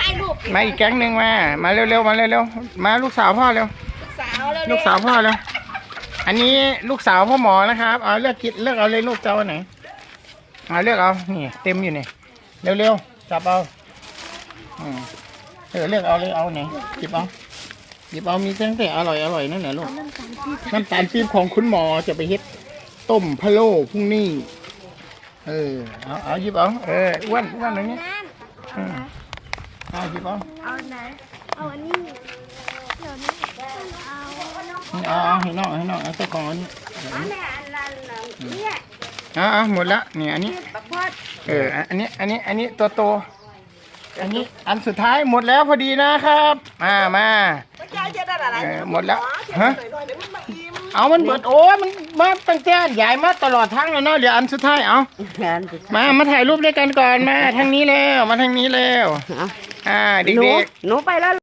ถ่ายรูปมาอีกแก๊งหนึ่งมา มาเร็วๆ มาเร็วๆ มาลูกสาวพ่อเร็วสาวแล้วลูกสาวพ่อเร็ว อันนี้ลูกสาวพ่อหมอนะครับ เอาเลือกกินเลือกเอาเลยลูกเจ้าอันไหนเอาเลือกเอา นี่เต็มอยู่นี่ เร็วๆ จับเอาอืมเออเลือกเอาเลยเอาไหนหยิบเอาหยิบเอามีตั้งแต่อร่อยอร่อยนั่นแหละลูก น้ำตาลปี๊บของคุณหมอจะไปเฮ็ดต้มพะโล้พรุ่งนี้ เออ เอาเอาหยิบเอา เอออ้วนอ้วนอย่างนี้อืม เอาหยิบเอาเอาไหน เอาอันนี้เดี๋ยวนี้เอาเอาเอาให้น้องให้น้องเอาเจ้าของอันนี้อันนี้อันนั้นน่ะเนี่ยเอาเอาหมดละนี่อันนี้บักพอดเอออันนี้อันนี้อันนี้ตัวโตอันนี้อันสุดท้ายหมดแล้วพอดีนะครับ มามามันจะจะได้อะไรเออหมดแล้วฮะฮะหน่อยๆ เดี๋ยวมันมาอิ่มเอามันเบิดโอ้ยมันมาตั้งแต่ใหญ่มาตลอดทั้งเลยเนาะเดี๋ยวอันสุดท้ายเอางานสุดมามาถ่ายรูปด้วยกันก่อนมาทางนี้แล้วมาทางนี้แล้วเอาอ่าหนูเด็กหนูไปแล้ว